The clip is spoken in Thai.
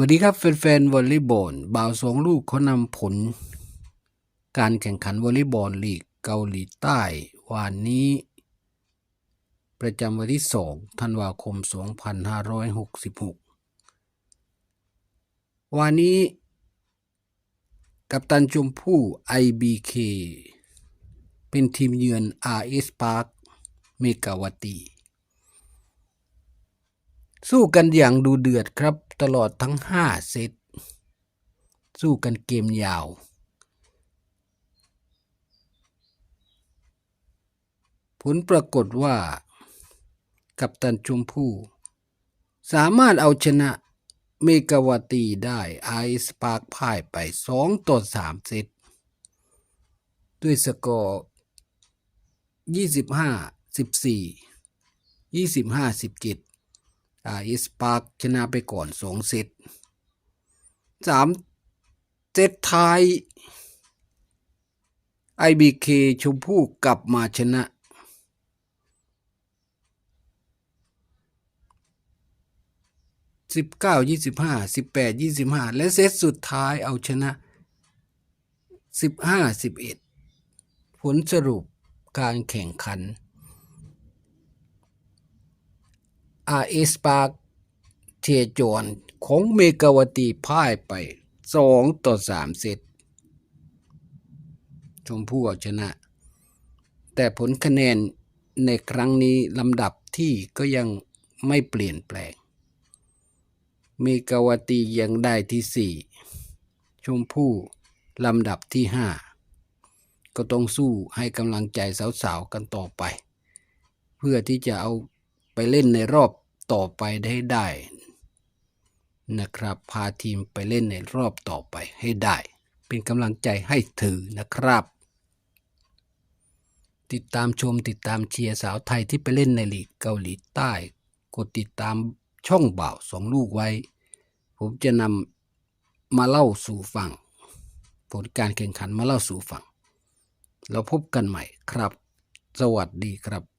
วัสดีครับแฟนๆวอลเลย์บอลบ่าวสองลูกเขานำผล การแข่งขันวอลเลย์บอลลีกเกาหลีใต้วันนี้ ประจำวันที่2ธันวาคม 2566 วันนี้ กัปตันชมพู่ IBK เป็นทีมเยือน RS Park เมกาวตี สู้กันอย่างดูเดือดครับ ตลอดทั้ง 5 เซต สู้กันเกมยาว ผลปรากฏว่า กัปตันชมพู่ สามารถเอาชนะเมกาวตีได้ไอสปาร์คพ่ายไป 2 ต่อ 3 เซต ด้วยสกอร์ 25 14 25 17 อาอิสปาร์คชนะไปก่อน2เซต3เซตท้าย IBK ชมพู่กลับมาชนะสิบเก้ายี่สิบห้าสิบแปดยี่สิบห้าและเซตสุดท้ายเอาชนะสิบห้าสิบเอ็ดผลสรุปการแข่งขัน RS Park เทจอนของเมกาวตีพ่ายไปสองต่อสามเซตชมพู่เอาชนะ แต่ผลคะแนนในครั้งนี้ลำดับที่ก็ยังไม่เปลี่ยนแปลง เมกาวตียังได้ที่สี่ชมพู่ลำดับที่ห้าก็ต้องสู้ให้กำลังใจสาวๆกันต่อไป เพื่อที่จะเอา ไปเล่นในรอบต่อไปได้ได้นะครับ พาทีมไปเล่นในรอบต่อไปให้ได้ เป็นกำลังใจให้ถือนะครับ ติดตามชมติดตามเชียร์สาวไทยที่ไปเล่นในลีกเกาหลีใต้ กดติดตามช่องบ่าวสองลูกไว้ ผมจะนำมาเล่าสู่ฟัง ผลการแข่งขันมาเล่าสู่ฟัง เราพบกันใหม่ครับ สวัสดีครับ